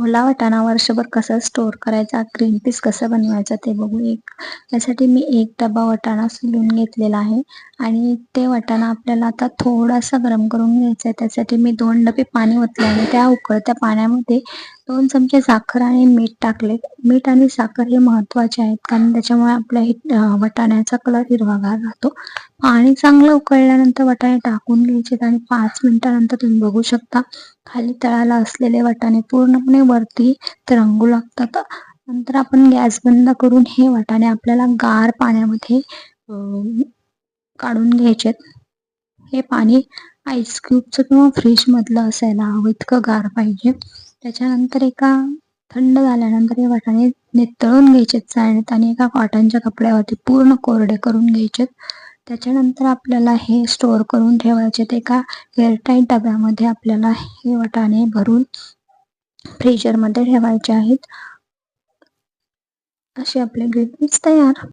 ओला वाटाणा वर्षभर कसा स्टोर करायचा ग्रीन पीस कसं बनवायचा ते बघू एक. त्यासाठी मी एक डबा वाटाणा सोलून घेतलेला आहे. आणि ते वाटाणा आपल्याला आता थोडासा गरम करून घ्यायचा आहे. त्यासाठी मी दोन डबे पाणी ओतले आणि त्या उकळत्या पाण्यामध्ये दोन चमचे साखर आणि मीठ टाकले मीठ आणि साखर हे महत्त्वाचे आहेत कारण त्याच्यामुळे आपल्या हे वाटाण्याचा कलर हिरवागार राहतो. पाणी चांगलं उकळल्यानंतर वाटाणे टाकून घ्यायचे आणि पाच मिनिटानंतर तुम्ही बघू शकता खाली तळाला असलेले वाटाणे पूर्णपणे वरती तरंगू लागतात. नंतर आपण गॅस बंद करून हे वाटाणे आपल्याला गार पाण्यामध्ये काढून घ्यायचे हे पाणी आईस क्यूबचं किंवा फ्रीज मधलं असायला हवं इतकं गार पाहिजे. त्याच्यानंतर एका थंड झाल्यानंतर हे वाटाणे नितळून घ्यायचे चाळणीत आणि एका कॉटनच्या कपड्यावरती पूर्ण कोरडे करून घ्यायचे त्याच्यानंतर आपल्याला हे स्टोअर करून ठेवायचे एका एअरटाईट डब्यामध्ये आपल्याला हे वाटाणे भरून फ्रीजरमध्ये ठेवायचे आहेत. असे आपले ग्रेव्हीज तयार.